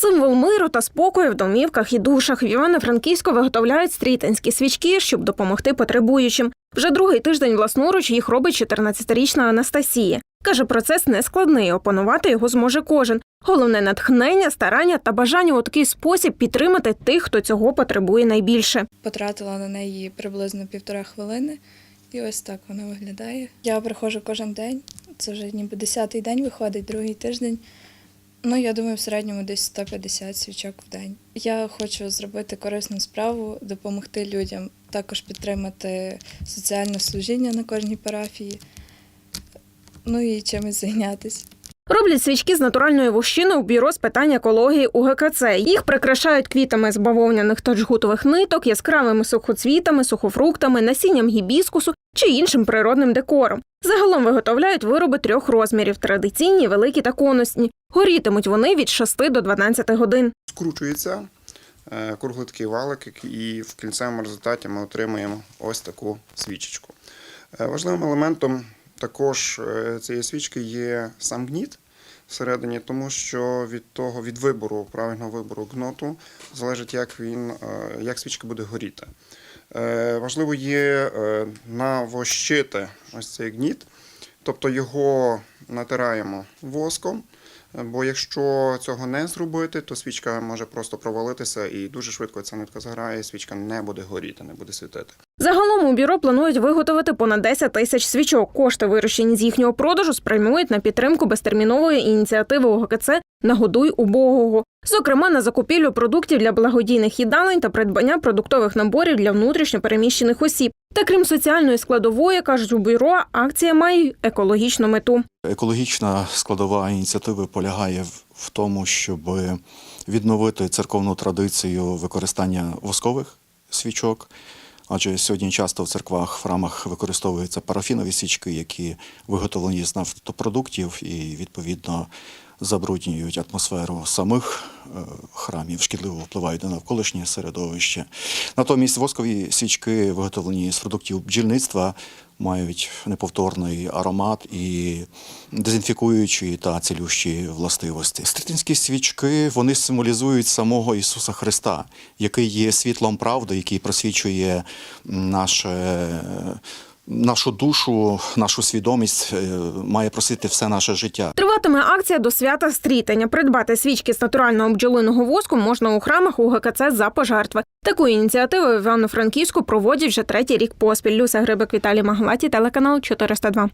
Символ миру та спокою в домівках і душах в Івано-Франківську виготовляють стрітинські свічки, щоб допомогти потребуючим. Вже другий тиждень власноруч їх робить 14-річна Анастасія. Каже, процес не складний, опанувати його зможе кожен. Головне натхнення, старання та бажання у такий спосіб підтримати тих, хто цього потребує найбільше. Потратила на неї приблизно півтора хвилини, і ось так вона виглядає. Я приходжу кожен день, це вже ніби десятий день виходить, другий тиждень. Ну, я думаю, в середньому десь 150 свічок в день. Я хочу зробити корисну справу, допомогти людям, також підтримати соціальне служіння на кожній парафії, ну і чимось зайнятися. Роблять свічки з натуральної вощини у бюро з питань екології УГКЦ. Їх прикрашають квітами з бавовняних та жгутових ниток, яскравими сухоцвітами, сухофруктами, насінням гібіскусу чи іншим природним декором. Загалом виготовляють вироби трьох розмірів: традиційні, великі та конусні. Горітимуть вони від 6 до 12 годин. скручується е, круглий такий валик, і в кінцевому результаті ми отримуємо ось таку свічечку. Е, Важливим елементом також е, цієї свічки є сам гніт всередині, тому що від того, від вибору, правильного вибору гноту, залежить, як він, е, як свічка буде горіти. Е, Важливо є е, навощити ось цей гніт, тобто його натираємо воском. Бо якщо цього не зробити, то свічка може просто провалитися і дуже швидко ця нитка заграє, і свічка не буде горіти, не буде світити. Загалом у бюро планують виготовити понад 10 тисяч свічок. Кошти, вирощені з їхнього продажу, спрямують на підтримку безтермінової ініціативи ОГКЦ Нагодуй убогого. Зокрема, на закупівлю продуктів для благодійних їдалень та придбання продуктових наборів для внутрішньо переміщених осіб. Та крім соціальної складової, кажуть у бюро, акція має екологічну мету. Екологічна складова ініціативи полягає в тому, щоб відновити церковну традицію використання воскових свічок. Адже сьогодні часто в церквах, в храмах використовуються парафінові свічки, які виготовлені з нафтопродуктів і відповідно забруднюють атмосферу самих е, храмів, шкідливо впливають на навколишнє середовище. Натомість воскові свічки, виготовлені з продуктів бджільництва, мають неповторний аромат і дезінфікуючі та цілющі властивості. Стрітинські свічки вони символізують самого Ісуса Христа, який є світлом правди, який просвічує наше. Нашу душу, нашу свідомість е, має просити все наше життя. Триватиме акція до свята стрітення. Придбати свічки з натурального бджолиного воску можна у храмах у ГКЦ за пожертви. Таку ініціативу в Івано-Франківську проводять вже третій рік поспіль. Люся Грибик, Віталій Маглаті, телеканал 402.